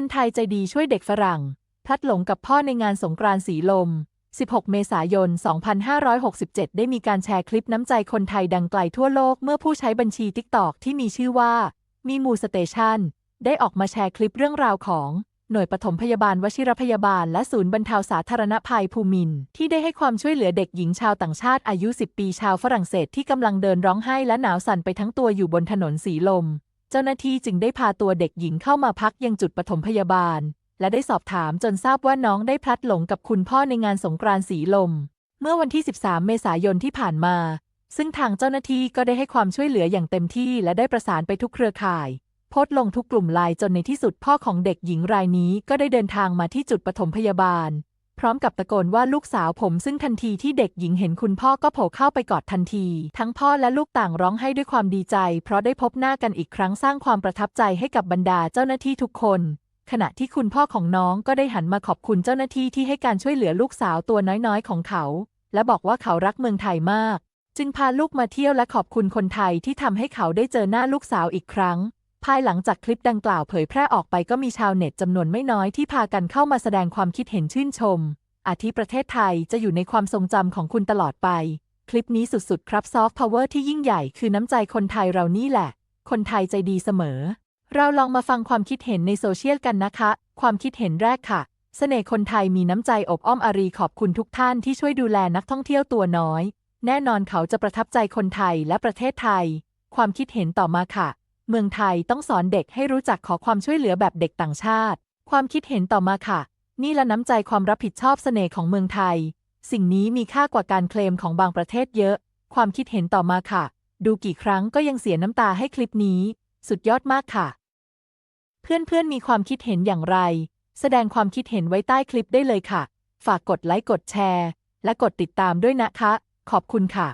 คนไทยใจดีช่วยเด็กฝรั่ง พลัดหลงกับพ่อในงานสงกรานต์สีลม 16 เมษายน 2567 ได้มีการแชร์คลิปน้ำใจคนไทยดังไกลทั่วโลกเมื่อผู้ใช้บัญชีติ๊กตอกที่มีชื่อว่า มีมูสเตชันได้ออกมาแชร์คลิปเรื่องราวของหน่วยปฐมพยาบาลวชิรพยาบาล และศูนย์บรรเทาสาธารณภัยภูมิน ที่ได้ให้ความช่วยเหลือเด็กหญิงชาวต่างชาติอายุ 10 ปีชาวฝรั่งเศสที่กำลังเดินร้องไห้และหนาวสั่นไปทั้งตัวอยู่บนถนนสีลม เจ้าหน้าที่จึงได้พาตัวเด็กหญิงเข้ามาพักยังจุดปฐมพยาบาล และได้สอบถามจนทราบว่าน้องได้พลัดหลงกับคุณพ่อในงานสงกรานต์สีลม เมื่อวันที่ 13 เมษายนที่ผ่านมา ซึ่งทางเจ้าหน้าที่ก็ได้ให้ความช่วยเหลืออย่างเต็มที่และได้ประสานไปทุกเครือข่ายโพสต์ลงทุกกลุ่มไลน์จนในที่สุดพ่อของเด็กหญิงรายนี้ก็ได้เดินทางมาที่จุดปฐมพยาบาล พร้อมกับตะโกนว่าลูกสาวผมซึ่งทันทีที่เด็กหญิงเห็นคุณพ่อก็โผล่เข้าไปกอดทันที ทั้งพ่อและลูกต่างร้องไห้ด้วยความดีใจ เพราะได้พบหน้ากันอีกครั้งสร้างความประทับใจให้กับบรรดาเจ้าหน้าที่ทุกคน ขณะที่คุณพ่อของน้องก็ได้หันมาขอบคุณเจ้าหน้าที่ที่ให้การช่วยเหลือลูกสาวตัวน้อยๆ ของเขา และบอกว่าเขารักเมืองไทยมาก จึงพาลูกมาเที่ยวและขอบคุณคนไทยที่ทำให้เขาได้เจอหน้าลูกสาวอีกครั้ง ภายหลังจากคลิปดังกล่าวเผยแพร่ออกไปก็มีชาวเน็ตจำนวนไม่น้อยที่พากันเข้ามาแสดงความคิดเห็นชื่นชม อาทิประเทศไทยจะอยู่ในความทรงจำของคุณตลอดไป คลิปนี้สุดๆ ครับซอฟต์พาวเวอร์ที่ยิ่งใหญ่คือน้ำใจคนไทยเรานี่แหละ คนไทยใจดีเสมอ เราลองมาฟังความคิดเห็นในโซเชียลกันนะคะ ความคิดเห็นแรกค่ะเสน่ห์คนไทยมีน้ำใจอบอ้อมอารีขอบคุณทุกท่านที่ช่วยดูแลนักท่องเที่ยวตัวน้อย แน่นอนเขาจะประทับใจคนไทยและประเทศไทย ความคิดเห็นต่อมาค่ะ เมืองไทยต้องสอนเด็กให้รู้จักขอความช่วยเหลือแบบเด็กต่างชาติ ความคิดเห็นต่อมาค่ะ นี่ละน้ำใจความรับผิดชอบเสน่ห์ของเมืองไทย สิ่งนี้มีค่ากว่าการเคลมของบางประเทศเยอะ ความคิดเห็นต่อมาค่ะ ดูกี่ครั้งก็ยังเสียน้ำตาให้คลิปนี้ สุดยอดมากค่ะ เพื่อนๆมีความคิดเห็นอย่างไร แสดงความคิดเห็นไว้ใต้คลิปได้เลยค่ะ ฝากกดไลค์กดแชร์ และกดติดตามด้วยนะคะ ขอบคุณค่ะ